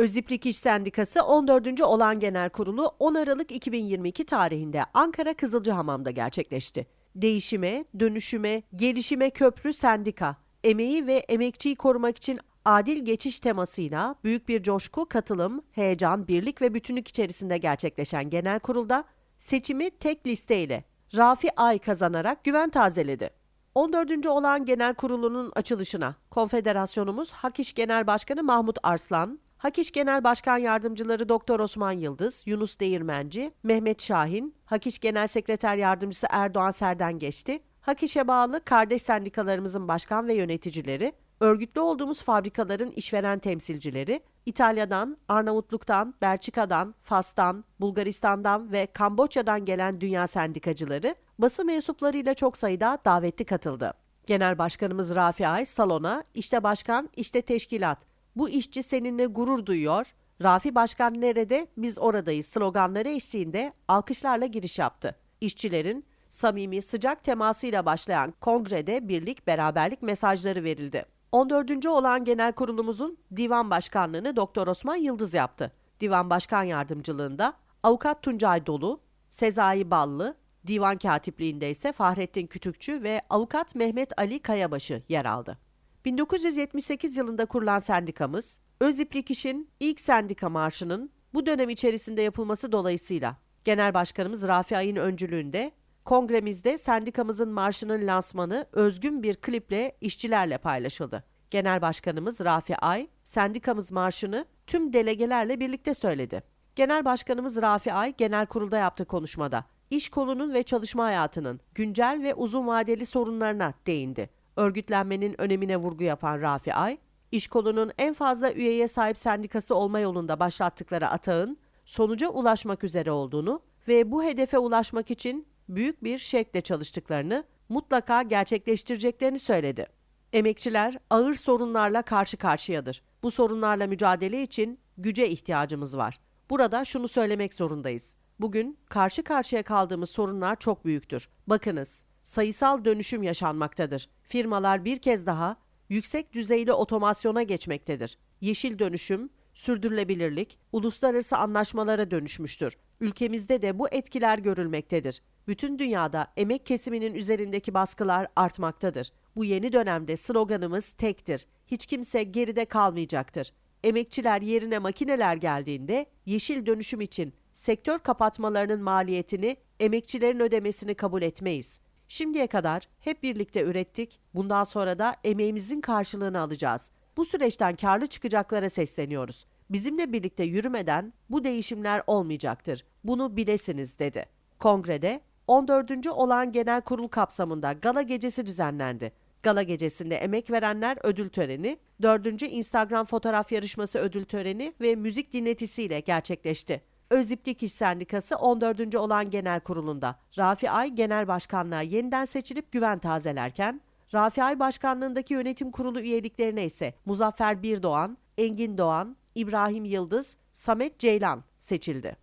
Öziplik İş Sendikası 14. Olan Genel Kurulu 10 Aralık 2022 tarihinde Ankara Kızılcahamam'da gerçekleşti. Değişime, dönüşüme, gelişime köprü sendika, emeği ve emekçiyi korumak için adil geçiş temasıyla büyük bir coşku, katılım, heyecan, birlik ve bütünlük içerisinde gerçekleşen genel kurulda seçimi tek listeyle Rafi Ay kazanarak güven tazeledi. 14. olan genel kurulunun açılışına Konfederasyonumuz Hak İş Genel Başkanı Mahmut Arslan, Hak İş Genel Başkan Yardımcıları Doktor Osman Yıldız, Yunus Değirmenci, Mehmet Şahin, Hak İş Genel Sekreter Yardımcısı Erdoğan Serden geçti. Hak İş'e bağlı kardeş sendikalarımızın başkan ve yöneticileri, örgütlü olduğumuz fabrikaların işveren temsilcileri, İtalya'dan, Arnavutluk'tan, Belçika'dan, Fas'tan, Bulgaristan'dan ve Kamboçya'dan gelen dünya sendikacıları, basın mensuplarıyla çok sayıda davetli katıldı. Genel Başkanımız Rafi Ay salona işte başkan işte teşkilat bu işçi seninle gurur duyuyor. Rafi Başkan nerede biz oradayız sloganları eşliğinde alkışlarla giriş yaptı. İşçilerin samimi sıcak temasıyla başlayan kongrede birlik beraberlik mesajları verildi. 14. olan genel kurulumuzun divan başkanlığını Doktor Osman Yıldız yaptı. Divan başkan yardımcılığında avukat Tuncay Dolu, Sezai Ballı, divan katipliğinde ise Fahrettin Kütükçü ve avukat Mehmet Ali Kayabaşı yer aldı. 1978 yılında kurulan sendikamız, Öziplik İş'in ilk sendika marşının bu dönem içerisinde yapılması dolayısıyla Genel Başkanımız Rafi Ay'ın öncülüğünde kongremizde sendikamızın marşının lansmanı özgün bir kliple işçilerle paylaşıldı. Genel Başkanımız Rafi Ay, sendikamız marşını tüm delegelerle birlikte söyledi. Genel Başkanımız Rafi Ay, genel kurulda yaptığı konuşmada, iş kolunun ve çalışma hayatının güncel ve uzun vadeli sorunlarına değindi. Örgütlenmenin önemine vurgu yapan Rafi Ay, iş kolunun en fazla üyeye sahip sendikası olma yolunda başlattıkları atağın sonuca ulaşmak üzere olduğunu ve bu hedefe ulaşmak için büyük bir şekle çalıştıklarını, mutlaka gerçekleştireceklerini söyledi. Emekçiler ağır sorunlarla karşı karşıyadır. Bu sorunlarla mücadele için güce ihtiyacımız var. Burada şunu söylemek zorundayız. Bugün karşı karşıya kaldığımız sorunlar çok büyüktür. Bakınız, sayısal dönüşüm yaşanmaktadır. Firmalar bir kez daha yüksek düzeyli otomasyona geçmektedir. Yeşil dönüşüm, sürdürülebilirlik, uluslararası anlaşmalara dönüşmüştür. Ülkemizde de bu etkiler görülmektedir. Bütün dünyada emek kesiminin üzerindeki baskılar artmaktadır. Bu yeni dönemde sloganımız tektir. Hiç kimse geride kalmayacaktır. Emekçiler yerine makineler geldiğinde yeşil dönüşüm için sektör kapatmalarının maliyetini emekçilerin ödemesini kabul etmeyiz. Şimdiye kadar hep birlikte ürettik. Bundan sonra da emeğimizin karşılığını alacağız. Bu süreçten karlı çıkacaklara sesleniyoruz. Bizimle birlikte yürümeden bu değişimler olmayacaktır. Bunu bilesiniz dedi. Kongrede 14. olan genel kurul kapsamında gala gecesi düzenlendi. Gala gecesinde emek verenler ödül töreni, 4. Instagram fotoğraf yarışması ödül töreni ve müzik dinletisiyle gerçekleşti. Öziplik İş Sendikası 14. olan genel kurulunda Rafi Ay genel başkanlığa yeniden seçilip güven tazelerken, Rafi Ay başkanlığındaki yönetim kurulu üyeliklerine ise Muzaffer Birdoğan, Engin Doğan, İbrahim Yıldız, Samet Ceylan seçildi.